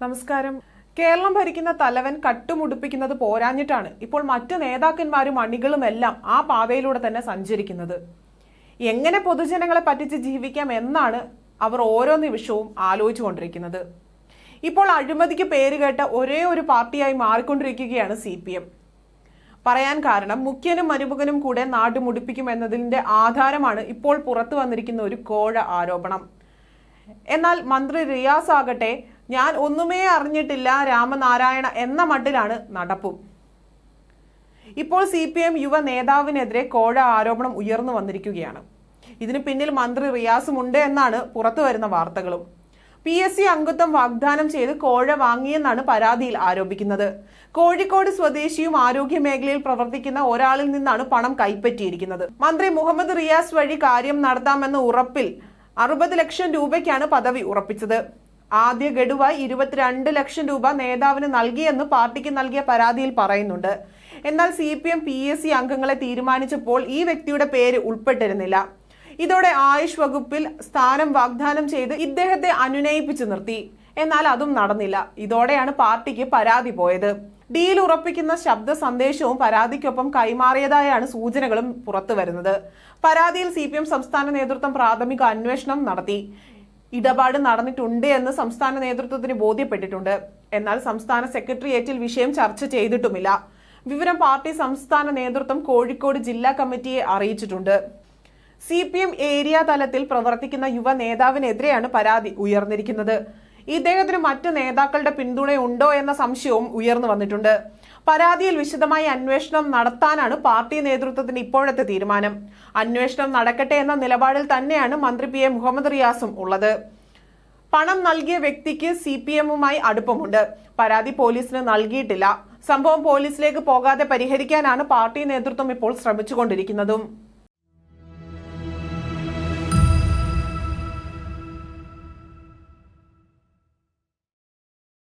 നമസ്കാരം. കേരളം ഭരിക്കുന്ന തലവൻ കട്ടുമുടിപ്പിക്കുന്നത് പോരാഞ്ഞിട്ടാണ് ഇപ്പോൾ മറ്റു നേതാക്കന്മാരും അണികളും എല്ലാം ആ പാതയിലൂടെ തന്നെ സഞ്ചരിക്കുന്നത്. എങ്ങനെ പൊതുജനങ്ങളെ പറ്റിച്ച് ജീവിക്കാം എന്നാണ് അവർ ഓരോ നിമിഷവും ആലോചിച്ചുകൊണ്ടിരിക്കുന്നത്. ഇപ്പോൾ അഴിമതിക്ക് പേര് കേട്ട ഒരേ ഒരു പാർട്ടിയായി മാറിക്കൊണ്ടിരിക്കുകയാണ് സി പി എം. പറയാൻ കാരണം മുഖ്യനും മരുമകനും കൂടെ നാട് മുടിപ്പിക്കും എന്നതിന്റെ ആധാരമാണ് ഇപ്പോൾ പുറത്തു വന്നിരിക്കുന്ന ഒരു കോഴ ആരോപണം. എന്നാൽ മന്ത്രി റിയാസ് ആകട്ടെ ഞാൻ ഒന്നുമേ അറിഞ്ഞിട്ടില്ല രാമനാരായണ എന്ന മട്ടിലാണ് നടപ്പും. ഇപ്പോൾ സി പി എം യുവ നേതാവിനെതിരെ കോഴ ആരോപണം ഉയർന്നു വന്നിരിക്കുകയാണ്. ഇതിന് പിന്നിൽ മന്ത്രി റിയാസും ഉണ്ട് എന്നാണ് പുറത്തു വരുന്ന വാർത്തകളും. പി എസ് സി അംഗത്വം വാഗ്ദാനം ചെയ്ത് കോഴ വാങ്ങിയെന്നാണ് പരാതിയിൽ ആരോപിക്കുന്നത്. കോഴിക്കോട് സ്വദേശിയും ആരോഗ്യ മേഖലയിൽ പ്രവർത്തിക്കുന്ന ഒരാളിൽ നിന്നാണ് പണം കൈപ്പറ്റിയിരിക്കുന്നത്. മന്ത്രി മുഹമ്മദ് റിയാസ് വഴി കാര്യം നടത്താമെന്ന ഉറപ്പിൽ അറുപത് ലക്ഷം രൂപയ്ക്കാണ് പദവി ഉറപ്പിച്ചത്. ആദ്യ ഗഡുവായി ഇരുപത്തിരണ്ട് ലക്ഷം രൂപ നേതാവിന് നൽകിയെന്ന് പാർട്ടിക്ക് നൽകിയ പരാതിയിൽ പറയുന്നുണ്ട്. എന്നാൽ C P M P S C അംഗങ്ങളെ തീരുമാനിച്ചപ്പോൾ ഈ വ്യക്തിയുടെ പേര് ഉൾപ്പെട്ടിരുന്നില്ല. ഇതോടെ ആയുഷ് വകുപ്പിൽ സ്ഥാനം വാഗ്ദാനം ചെയ്ത് ഇദ്ദേഹത്തെ അനുനയിപ്പിച്ചു നിർത്തി. എന്നാൽ അതും നടന്നില്ല. ഇതോടെയാണ് പാർട്ടിക്ക് പരാതി പോയത്. ഡീൽ ഉറപ്പിക്കുന്ന ശബ്ദ സന്ദേശവും പരാതിക്കൊപ്പം കൈമാറിയതായാണ് സൂചനകളും പുറത്തുവരുന്നത്. പരാതിയിൽ സി സംസ്ഥാന നേതൃത്വം പ്രാഥമിക അന്വേഷണം നടത്തി. ഇടപാട് നടന്നിട്ടുണ്ട് എന്ന് സംസ്ഥാന നേതൃത്വത്തിന് ബോധ്യപ്പെട്ടിട്ടുണ്ട്. എന്നാൽ സംസ്ഥാന സെക്രട്ടേറിയറ്റിൽ വിഷയം ചർച്ച ചെയ്തിട്ടുമില്ല. വിവരം പാർട്ടി സംസ്ഥാന നേതൃത്വം കോഴിക്കോട് ജില്ലാ കമ്മിറ്റിയെ അറിയിച്ചിട്ടുണ്ട്. സി ഏരിയ തലത്തിൽ പ്രവർത്തിക്കുന്ന യുവ നേതാവിനെതിരെയാണ് പരാതി ഉയർന്നിരിക്കുന്നത്. ഇദ്ദേഹത്തിന് മറ്റു നേതാക്കളുടെ പിന്തുണയുണ്ടോ എന്ന സംശയവും ഉയർന്നു വന്നിട്ടുണ്ട്. പരാതിയിൽ വിശദമായി അന്വേഷണം നടത്താനാണ് പാർട്ടി നേതൃത്വത്തിന്റെ ഇപ്പോഴത്തെ തീരുമാനം. അന്വേഷണം നടക്കട്ടെ എന്ന നിലപാടിൽ തന്നെയാണ് മന്ത്രി പി എ മുഹമ്മദ് റിയാസും ഉള്ളത്. പണം നൽകിയ വ്യക്തിക്ക് സി പി എമ്മുമായി അടുപ്പമുണ്ട്. പരാതി പോലീസിന് നൽകിയിട്ടില്ല. സംഭവം പോലീസിലേക്ക് പോകാതെ പരിഹരിക്കാനാണ് പാർട്ടി നേതൃത്വം ഇപ്പോൾ ശ്രമിച്ചുകൊണ്ടിരിക്കുന്നതും.